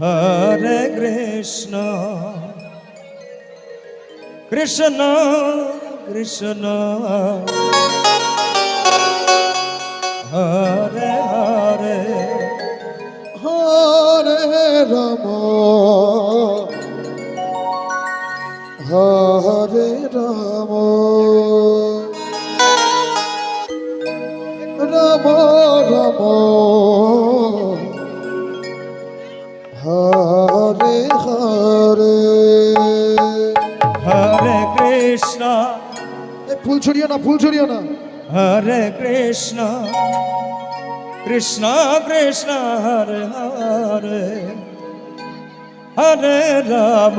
কৃষ্ণ। কৃষ্ণ কৃষ্ণ। হরে হরে। হরে রাম। হরে রাম। রাম রাম। হরে হরে। হরে কৃষ্ণ। ফুল ছড়িও না ফুল ছড়িও না। হরে কৃষ্ণ। কৃষ্ণ কৃষ্ণ হরে হরে। হরে রাম